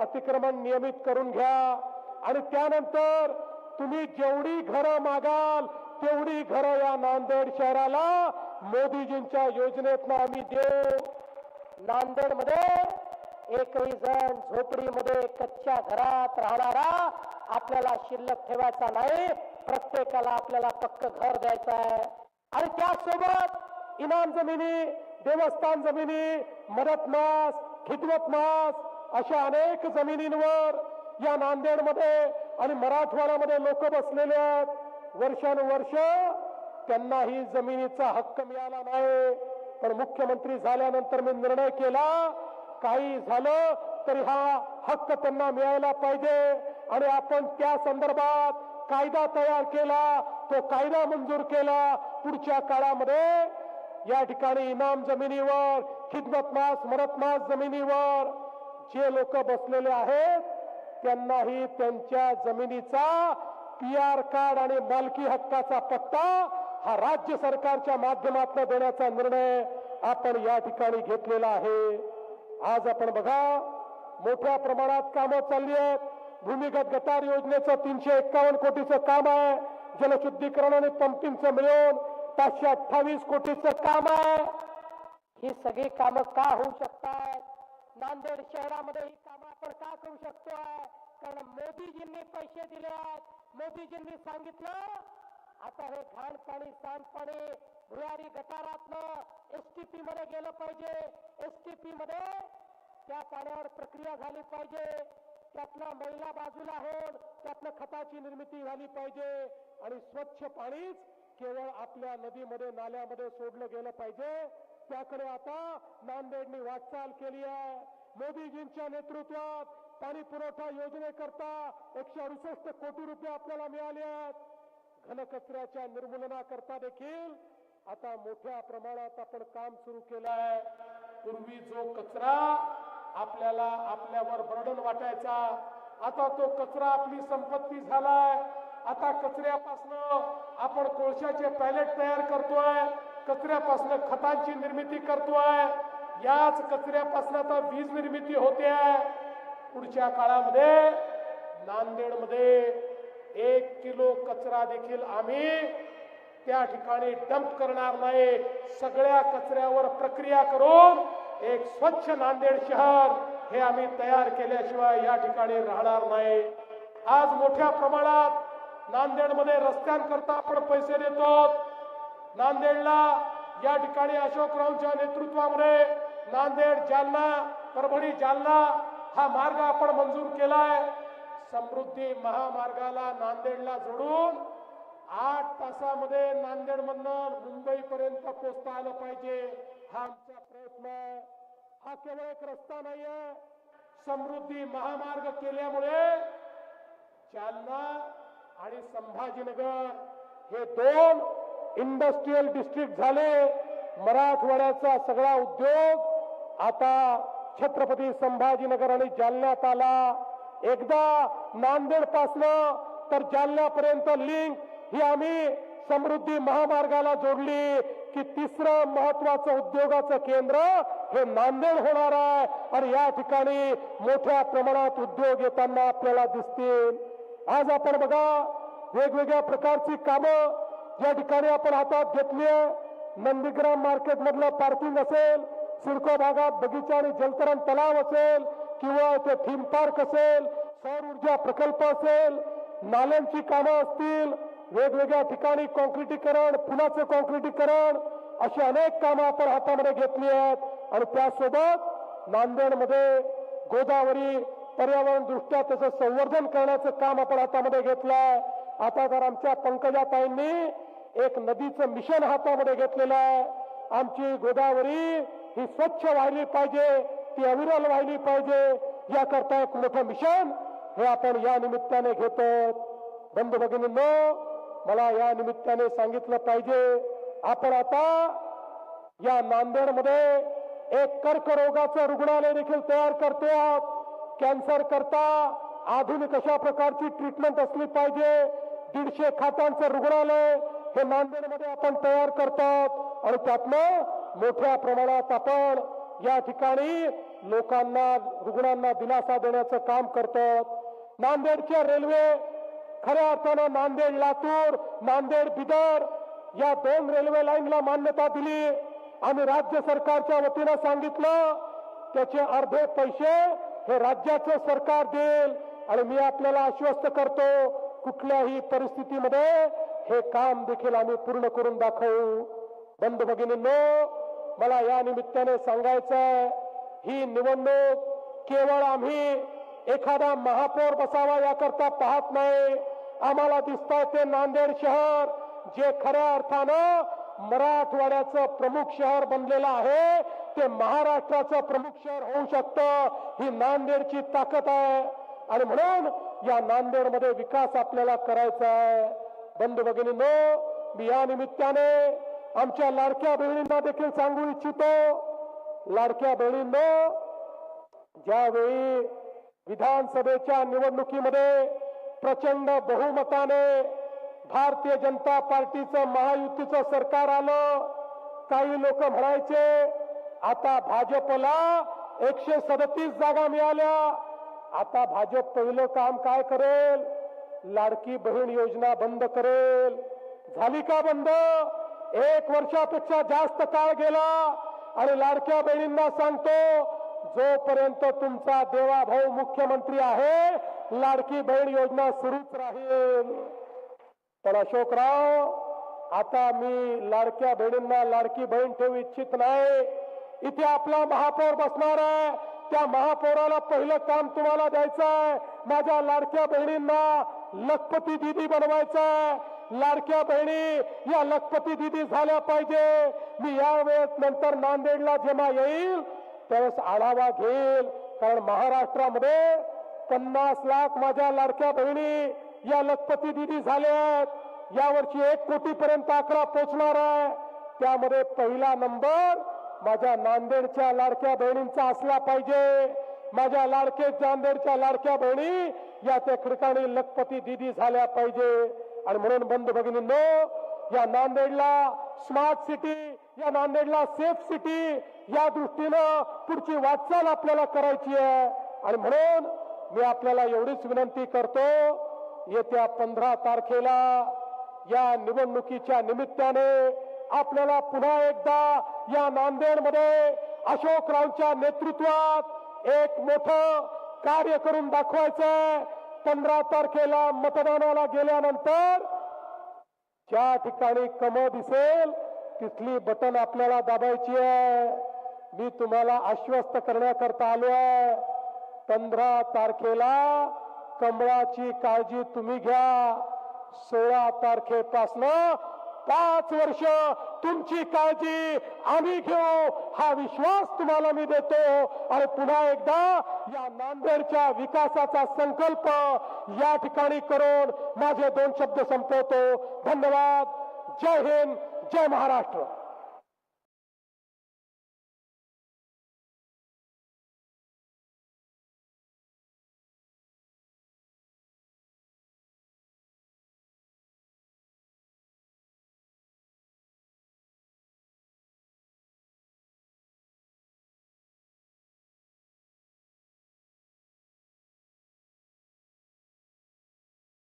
अतिक्रमण नियमित करून घ्या. आणि त्यानंतर तुम्ही जेवढी घरं मागाल तेवढी घरं या नांदेड शहराला मोदीजींच्या योजनेतनं आम्ही देऊ. नांदेडमध्ये एकही जण झोपडीमध्ये कच्च्या घरात राहणारा आपल्याला शिल्लक ठेवायचा नाही. प्रत्येकाला आपल्याला पक्क घर द्यायचं आहे. आणि त्याचसोबत इनाम जमिनी देवस्थान जमिनी मदत मास खिदमत मास अशा अनेक जमिनींवर या नांदेडमध्ये आणि मराठवाड्यामध्ये लोक बसलेले आहेत. वर्षानुवर्ष त्यांनाही जमिनीचा हक्क मिळाला नाही. पण मुख्यमंत्री झाल्यानंतर मी निर्णय केला काही झालं तरी हा हक्क त्यांना मिळायला पाहिजे. आणि आपण त्या संदर्भात कायदा तयार केला तो कायदा मंजूर केला. पुढच्या काळामध्ये या ठिकाणी इनाम जमिनीवर खिदमत मास मास जमिनीवर जे लोक बसलेले आहेत त्यांनाही त्यांच्या जमिनीचा पी आर कार्ड आणि मालकी हक्काचा पत्ता हा राज्य सरकारच्या माध्यमातून देण्याचा निर्णय आपण या ठिकाणी घेतलेला आहे. आज आपण बघा मोठ्या प्रमाणात कामं चालली आहेत. भूमिगत गटार योजनेचं तीनशे एक्कावन्न कोटीचं काम आहे. जलशुद्धीकरण आणि पंपिंगचं मिळून पाचशे अठ्ठावीस कोटीचं काम आहे. ही सगळी कामं का होऊ शकतात? नांदेड शहरामध्ये ही कामं आपण का करू शकतोय? कारण मोदीजींनी पैसे दिले आहेत. मोदीजींनी सांगितलं आता हे घाण पाणी सांडपाणी भुयारी गटारातनं एसटीपी मध्ये गेलं पाहिजे. एसटीपी मध्ये त्या पाण्यावर प्रक्रिया झाली पाहिजे. त्यातला महिला बाजूला होऊन त्यातनं खताची निर्मिती झाली पाहिजे. आणि स्वच्छ पाणीच केवळ आपल्या नदीमध्ये नाल्यामध्ये सोडलं गेलं पाहिजे. त्याकडे आता नांदेडनी वाटचाल केली आहे. मोदीजींच्या नेतृत्वात पाणी पुरवठा योजनेकरता एकशे अडुसष्ट कोटी रुपये आपल्याला मिळाले आहेत. घनकचऱ्याच्या निर्मूलनाकरता देखील आता मोठ्या प्रमाणात आपण काम सुरू केलं आहे. पूर्वी जो कचरा आपल्याला आपल्यावर बर्डन वाटायचा आता तो कचरा आपली संपत्ती झालाय. आता कचऱ्यापासून आपण कोळशाचे पॅलेट तयार करतोय. कचऱ्यापासून खतांची निर्मिती करतोय. याच कचऱ्यापासून आता वीज निर्मिती होते. आहे पुढच्या काळामध्ये नांदेडमध्ये एक किलो कचरा देखील आम्ही त्या ठिकाणी डंप करणार नाही. सगळ्या कचऱ्यावर प्रक्रिया करून एक स्वच्छ नांदेड शहर हे आम्ही तयार केल्याशिवाय या ठिकाणी राहणार नाही. आज मोठ्या प्रमाणात नांदेडमध्ये रस्त्यांकरता आपण पैसे देतो. नांदेडला या ठिकाणी अशोकरावच्या नेतृत्वामध्ये नांदेड जालना परभणी जालना हा मार्ग आपण मंजूर केलाय. समृद्धी महामार्गाला नांदेडला जोडून आठ तासामध्ये नांदेड मधनं मुंबई पर्यंत पोहोचता आलं पाहिजे हा आमचा प्रयत्न आहे. हा केवळ एक रस्ता नाहीये. समृद्धी महामार्ग केल्यामुळे जालना आणि संभाजीनगर हे दोन इंडस्ट्रीयल डिस्ट्रिक्ट झाले मराठवाड्याचा सगळा उद्योग आता छत्रपती संभाजीनगर आणि जालन्यात आला. एकदा नांदेड पासनं तर जालन्यापर्यंत लिंक ही आम्ही समृद्धी महामार्गाला जोडली की तिसरं महत्वाचं उद्योगाचं केंद्र हे नांदेड होणार आहे. आणि या ठिकाणी मोठ्या प्रमाणात उद्योग येताना आपल्याला दिसतील. आज आपण बघा वेगवेगळ्या प्रकारची कामं या ठिकाणी आपण हातात घेतली आहे नंदीग्राम मार्केट मधलं पार्किंग असेल सिडको भागात बगीचा आणि जलतरण तलाव असेल किंवा ते थीम पार्क असेल सौर ऊर्जा प्रकल्प असेल नाल्यांची कामं असतील वेगवेगळ्या ठिकाणी कॉन्क्रिटीकरण पुलाचं कॉन्क्रिटीकरण अशी अनेक कामं आपण हातामध्ये घेतली आहेत. आणि त्यासोबत नांदेडमध्ये गोदावरी पर्यावरण दृष्ट्या त्याचं संवर्धन करण्याचं काम आपण हातामध्ये घेतलंय. आता तर आमच्या पंकजाताईंनी एक नदीचं मिशन हातामध्ये घेतलेलं आहे आमची गोदावरी ही स्वच्छ वाहिली पाहिजे ती अविरल वाहिली पाहिजे याकरता एक मोठं मिशन हे आपण या निमित्ताने घेतो. बंधू भगिनींनो मला या निमित्ताने सांगितलं पाहिजे आपण आता या नांदेडमध्ये एक कर्करोगाचं रुग्णालय देखील तयार करतो आहोत. कॅन्सर करता आधुनिक अशा प्रकारची ट्रीटमेंट असली पाहिजे दीडशे खाटांचं रुग्णालय हे नांदेडमध्ये आपण तयार करतात. आणि त्यातनं मोठ्या प्रमाणात आपण या ठिकाणी लोकांना रुग्णांना दिलासा देण्याचं काम करतात. नांदेडच्या रेल्वे खऱ्या अर्थानं नांदेड लातूर नांदेड बिदर या दोन रेल्वे लाईनला मान्यता दिली. आम्ही राज्य सरकारच्या वतीनं सांगितलं त्याचे अर्धे पैसे हे राज्याचं सरकार देईल. आणि मी आपल्याला आश्वस्त करतो कुठल्याही परिस्थितीमध्ये हे काम देखील आम्ही पूर्ण करून दाखवू. बंधू भगिनींनो मला या निमित्ताने सांगायचंय ही निवडणूक केवळ आम्ही एखादा महापौर बसावा याकरता पाहत नाही. आम्हाला दिसतंय ते नांदेड शहर जे खऱ्या अर्थानं मराठवाड्याचं प्रमुख शहर बनलेलं आहे ते महाराष्ट्राचं प्रमुख शहर होऊ शकतं ही नांदेडची ताकद आहे. आणि म्हणून या नांदेडमध्ये विकास आपल्याला करायचा आहे. बंधू भगिनींनो मी या निमित्ताने आमच्या लाडक्या बहिणींना देखील सांगू इच्छितो. लाडक्या बहिणींनो ज्यावेळी विधानसभेच्या निवडणुकीमध्ये प्रचंड बहुमताने भारतीय जनता पार्टीचं महायुतीचं सरकार आलं काही लोक म्हणायचे आता भाजपला एकशे सदतीस जागा मिळाल्या. आता भाजप पहिलं काम काय करेल? लाडकी बहीण योजना बंद करेल. झाली का बंद? एक वर्षापेक्षा जास्त काळ गेला आणि लाडक्या बहिणींना सांगतो जोपर्यंत तुमचा देवाभाऊ मुख्यमंत्री आहे लाडकी बहीण योजना सुरूच राहील. पण अशोकराव आता मी लाडक्या बहिणींना लाडकी बहीण ठेवू इच्छित नाही. इथे आपला महापौर बसणार आहे. त्या महापौराला पहिलं काम तुम्हाला द्यायचं आहे. माझ्या लाडक्या बहिणींना लखपती दिदी बनवायचं आहे. लाडक्या बहिणी या लखपती दिदी झाल्या पाहिजे. मी यावेळेस नंतर नांदेडला जेव्हा येईल त्यावेळेस आढावा घेईल. कारण महाराष्ट्रामध्ये पन्नास लाख माझ्या लाडक्या बहिणी या लखपती दिदी झाल्या आहेत. यावर्षी एक कोटी पर्यंत आकडा पोचणार आहे. त्यामध्ये पहिला नंबर माझ्या नांदेडच्या लाडक्या बहिणींचा असला पाहिजे. माझ्या लाडके नांदेडच्या लाडक्या बहिणी या त्या ठिकाणी लखपती दिदी झाल्या पाहिजे. आणि म्हणून बंधू भगिनींनो या नांदेडला स्मार्ट सिटी या नांदेडला सेफ सिटी या दृष्टीनं पुढची वाटचाल आपल्याला करायची आहे. आणि म्हणून मी आपल्याला एवढीच विनंती करतो येत्या पंधरा तारखेला या निवडणुकीच्या निमित्ताने आपल्याला पुन्हा एकदा या नांदेडमध्ये अशोकरावच्या नेतृत्वात एक मोठं कार्य करून दाखवायचंय. पंधरा तारखेला मतदानाला गेल्यानंतर ज्या ठिकाणी कम दिसेल तिथली बटन आपल्याला दाबायची आहे. मी तुम्हाला आश्वस्त करण्याकरता आलो आहे. पंधरा तारखेला कमळाची काळजी तुम्ही घ्या. सोळा तारखेपासनं पाच वर्ष तुमची काळजी आम्ही घेऊ हा विश्वास तुम्हाला मी देतो. आणि पुन्हा एकदा या नांदेडच्या विकासाचा संकल्प या ठिकाणी करून माझे दोन शब्द संपवतो. धन्यवाद. जय हिंद. जय महाराष्ट्र.